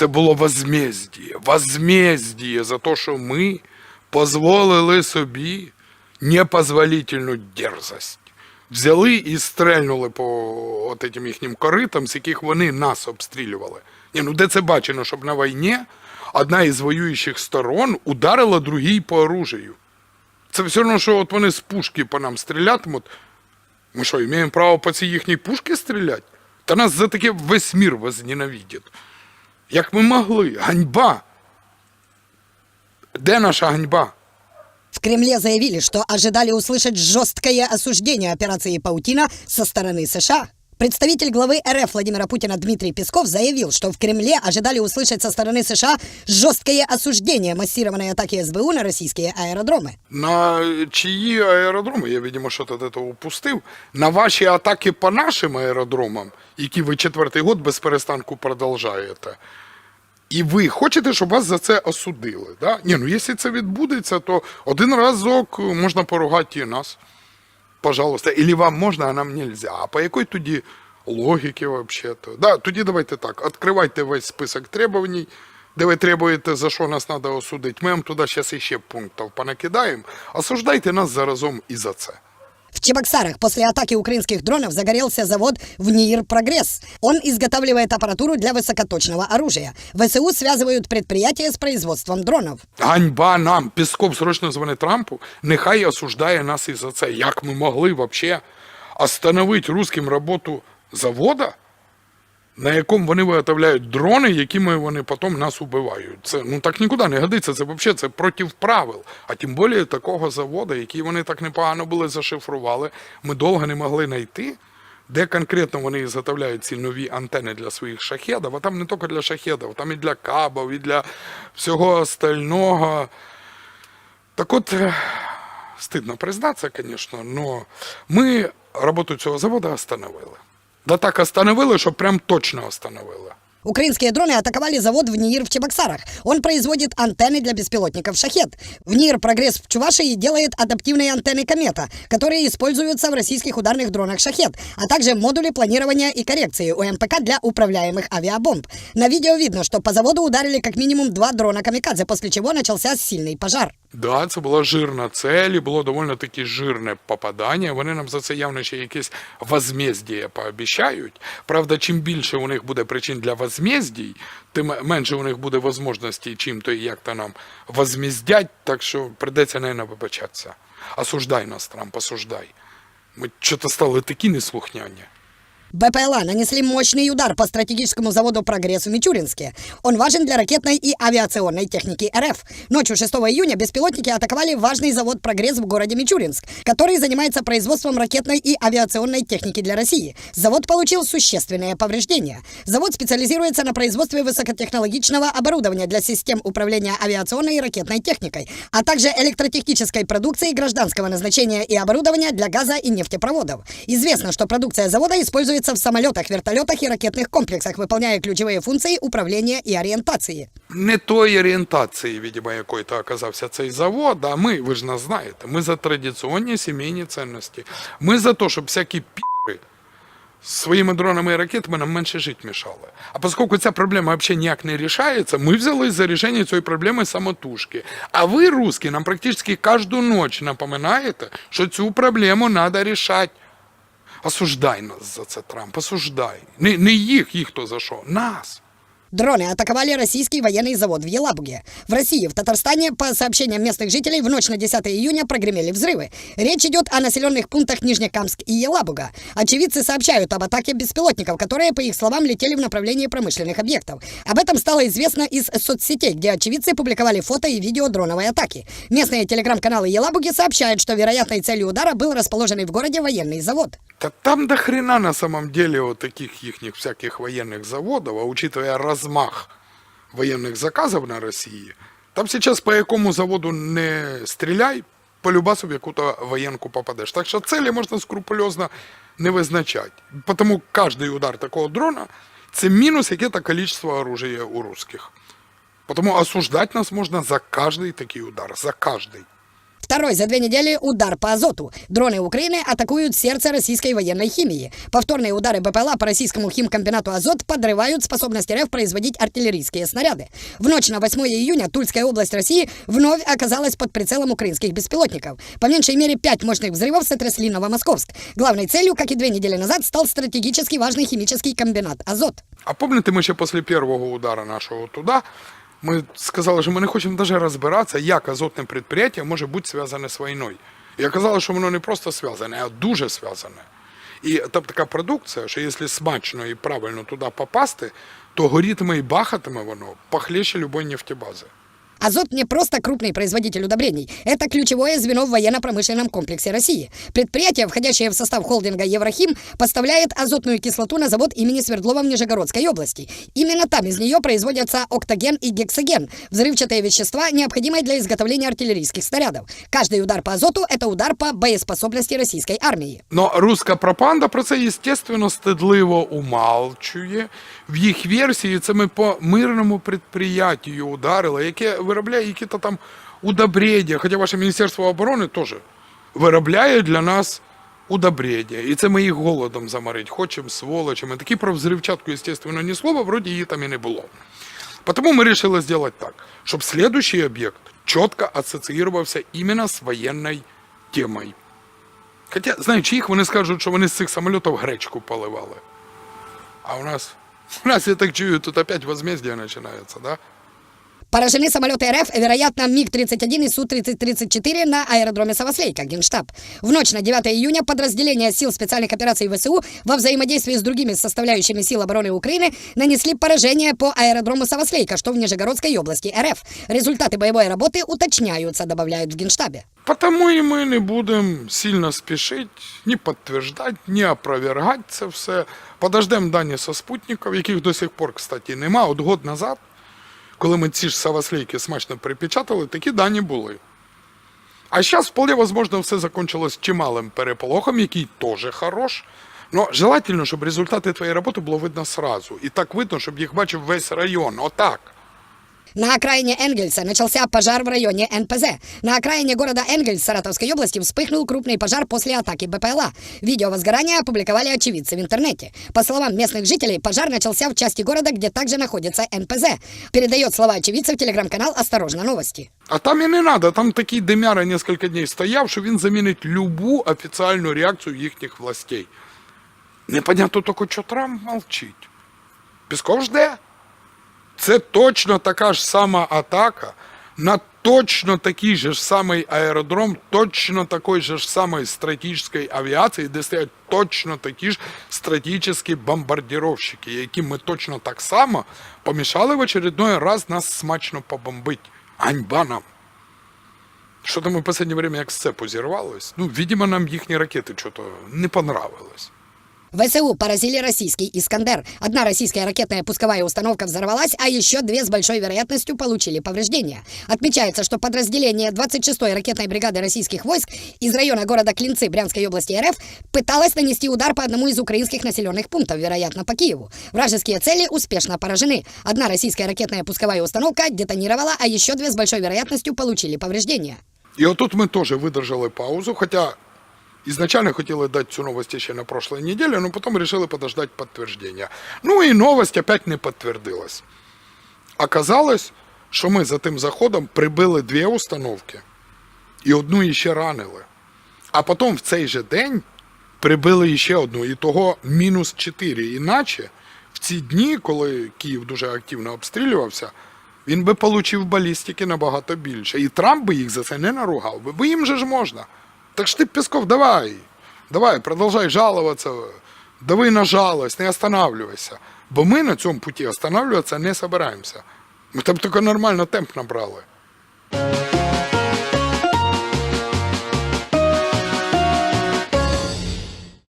Це було возмездіє. Возмездіє за те, що ми дозволили собі непозволительну дерзость. Взяли і стрельнули по от этим їхнім коритам, з яких вони нас обстрілювали. Ні, ну де це бачено, щоб на війні одна із воюючих сторон ударила другій по оружию. Це все одно, що от вони з пушки по нам стрілятимуть. Ми що, маємо право по цій їхній пушки стріляти? Та нас за таке весь мір возненавидить. Як ми могли? Ганьба. Де наша ганьба? В Кремле заявили, что ожидали услышать жесткое осуждение операции «Паутина» со стороны США. Представитель главы РФ Владимира Путина Дмитрий Песков заявил, что в Кремле ожидали услышать со стороны США жесткое осуждение массированной атаки СБУ на российские аэродромы. На чиї аеродроми, я, видимо, що то це упустив, на ваші атаки по нашим аеродромам, які ви четвертий год без перестанку продовжаєте. І ви хочете, щоб вас за це осудили. Да? Ні, ну якщо це відбудеться, то один разок можна поругати і нас. Пожалуйста. Или вам можна, а нам нельзя. А по якій тоді логіки вообще-то? Да, тоді давайте так, відкривайте весь список требувань, де ви требуєте, за що нас треба осудити. Ми вам туди зараз іще пунктів понакидаємо. Осуждайте нас заразом і за це. В Чебоксарах после атаки украинских дронов загорелся завод в НИИР «Прогресс». Он изготавливает аппаратуру для высокоточного оружия. ВСУ связывают предприятие с производством дронов. Ганьба нам. Пісков срочно дзвонить Трампу. Нехай осуждає нас і за це. Як ми могли вообще остановити русським роботу завода, на якому вони виготовляють дрони, якими вони потім нас убивають. Це ну так нікуди не годиться. Це взагалі це проти правил. А тим більше такого заводу, який вони так непогано були зашифрували, ми довго не могли знайти. Де конкретно вони заготовляють ці нові антени для своїх шахедів, а там не тільки для шахедів, там і для кабів, і для всього остального. Так от, е, стидно признатися, звісно, але ми роботу цього заводу остановили. Да так остановили, що прям точно остановили. Украинские дроны атаковали завод в НИИР в Чебоксарах. Он производит антенны для беспилотников «Шахет». В НИИР «Прогресс» в Чувашии делает адаптивные антенны «Комета», которые используются в российских ударных дронах «Шахет», а также модули планирования и коррекции УМПК для управляемых авиабомб. На видео видно, что по заводу ударили как минимум два дрона «Камикадзе», после чего начался сильный пожар. Да, це була жирна цель, і було доволі таки жирне попадання. Вони нам за це явно ще якесь возмездіє пообіцяють. Правда, чим більше у них буде причин для Возмездій, тим менше у них буде можливості чим-то і як-то нам возмездять, так що придеться, наверное, вибачатися. Осуждай нас, Трамп, осуждай. Ми що-то стали такі неслухняні. БПЛА нанесли мощный удар по стратегическому заводу «Прогресс» в Мичуринске. Он важен для ракетной и авиационной техники РФ. Ночью 6 июня беспилотники атаковали важный завод «Прогресс» в городе Мичуринск, который занимается производством ракетной и авиационной техники для России. Завод получил существенные повреждения. Завод специализируется на производстве высокотехнологичного оборудования для систем управления авиационной и ракетной техникой, а также электротехнической продукции гражданского назначения и оборудования для газа и нефтепроводов. Известно, что продукция завода используется в самолетах, вертолетах и ракетных комплексах, выполняя ключевые функции управления и ориентации. не той орієнтації, видимо, якої то оказався цей завод. А ми, ви ж нас знаєте, ми за традиційні сімейні цінності. Ми за те, щоб всякі підери з своїми дронами і ракетами нам менше жити мішали. А оскільки ця проблема взагалі ніяк не рішається, ми взялись за рішення цієї проблеми самотужки. А ви, русські, нам практично кожну ніч напоминаєте, що цю проблему треба рішати. Осуждай нас за це, Трамп, осуждай. Не, не їх, їх то за що, нас. Дроны атаковали российский военный завод в Елабуге. В России, в Татарстане, по сообщениям местных жителей, в ночь на 10 июня прогремели взрывы. Речь идет о населенных пунктах Нижнекамск и Елабуга. Очевидцы сообщают об атаке беспилотников, которые, по их словам, летели в направлении промышленных объектов. Об этом стало известно из соцсетей, где очевидцы публиковали фото и видео дроновой атаки. Местные телеграм-каналы Елабуги сообщают, что вероятной целью удара был расположенный в городе военный завод. Да там до хрена на самом деле вот таких ихних всяких военных заводов, а учитывая размах военных заказов на России, там сейчас по якому заводу не стріляй, по любасу в яку-то воєнку попадеш. Так що цілі можна скрупульозно не визначати. Тому кожний удар такого дрона це мінус яке-то количество оружия у русских. Потому осуждать нас можна за кожний такий удар, за кожний. Второй за две недели удар по азоту. Дроны Украины атакуют сердце российской военной химии. Повторные удары БПЛА по российскому химкомбинату «Азот» подрывают способность РФ производить артиллерийские снаряды. В ночь на 8 июня Тульская область России вновь оказалась под прицелом украинских беспилотников. По меньшей мере пять мощных взрывов сотрясли Новомосковск. Главной целью, как и две недели назад, стал стратегически важный химический комбинат «Азот». А пам'ятаєте, ми ще після першого удара нашого туди, ми сказали, що ми не хочемо навіть розбиратися, як азотне підприємство може бути зв'язане з війною. І оказалось, що воно не просто зв'язане, а дуже зв'язане. І там така продукція, що якщо смачно і правильно туди попасти, то горітиме і бахатиме воно похлеще любої нефтебази. Азот не просто крупный производитель удобрений. Это ключевое звено в военно-промышленном комплексе России. Предприятие, входящее в состав холдинга Еврохим, поставляет азотную кислоту на завод имени Свердлова в Нижегородской области. Именно там из нее производятся октоген и гексоген, взрывчатые вещества, необходимые для изготовления артиллерийских снарядов. Каждый удар по азоту – это удар по боеспособности российской армии. Но руська пропаганда про це, естественно, стидливо умалчує. В їх версії це ми по мирному предприятию ударили, яке виробляє які-то там удобрення. Хоча ваше Міністерство оборони теж виробляє для нас удобрення. І це ми їх голодом заморить. Хочемо сволочами. Такі про взривчатку, естественно, ні слова, вроді її там і не було. Потому мы решили сделать так, чтобы следующий объект четко ассоциировался именно с военной темой. Хоча, знаючи їх, вони скажуть, що вони з цих самольотів гречку поливали. А у нас, у нас, я так чую, тут опять возмездие начинается, да? Поражены самолеты РФ, вероятно, МиГ-31 и Су-3034 на аэродроме Савослейка, Генштаб. В ночь на 9 июня подразделения сил специальных операций ВСУ во взаимодействии с другими составляющими сил обороны Украины нанесли поражение по аэродрому Савослейка, что в Нижегородской области РФ. Результаты боевой работы уточняются, добавляют в Генштабе. Потому і ми не будемо сильно спішити, ні підтверждати, ні опровергати це все. Подождемо дані со спутників, яких до сих пор, кстати, нема. От год назад, коли ми ці ж саваслійки смачно припечатали, такі дані були. А зараз, вполне возможно, все закончилось чималим переполохом, який теж хорош. Но желательно, щоб результати твоєї роботи було видно сразу. І так видно, щоб їх бачив весь район. Отак. На окраине Энгельса начался пожар в районе НПЗ. На окраине города Энгельс Саратовской области вспыхнул крупный пожар после атаки БПЛА. Видео возгорания опубликовали очевидцы в интернете. По словам местных жителей, пожар начался в части города, где также находится НПЗ. Передает слова очевидцев телеграм-канал «Осторожно, новости». А там і не треба, там такий демяра кілька днів стояв, що він замінить любу офіціальну реакцію їхніх властей. Непонятно тільки, що Трамп мовчить. Пісков жде. Це точно така ж сама атака на точно такий же ж самий аеродром, точно такої ж самої стратегічної авіації, де стоять точно такі ж стратегічні бомбардировщики, які ми точно так само помішали в очередной раз нас смачно побомбить. Ганьба нам. Что-то мы в последнее время як з цепу зірвалось. Ну, видимо, нам їхні ракети что-то не понравилось. ВСУ поразили российский «Искандер». Одна российская ракетная пусковая установка взорвалась, а еще две с большой вероятностью получили повреждения. Отмечается, что подразделение 26-й ракетной бригады российских войск из района города Клинцы Брянской области РФ пыталось нанести удар по одному из украинских населенных пунктов, вероятно, по Киеву. Вражеские цели успешно поражены. Одна российская ракетная пусковая установка детонировала, а еще две с большой вероятностью получили повреждения. І отут ми теж видержали паузу, хоча изначально хотели дать цю новость ще на прошлой неделе, но потом решили подождать подтверждения. Ну і новость опять не підтвердилась. Оказалось, що ми за тим заходом прибили дві установки і одну іще ранили. А потім в цей же день прибили іще одну, і того мінус 4. Іначе в ці дні, коли Київ дуже активно обстрілювався, він би получив балістики набагато більше. І Трамп би їх за це не наругав бо їм же ж можна. Так ж ти, Песков, давай, давай, продовжай жаловаться, дави на жалость, не останавливайся. Бо ми на цьому путі останавливатися не собираємося. Ми там тільки нормально темп набрали.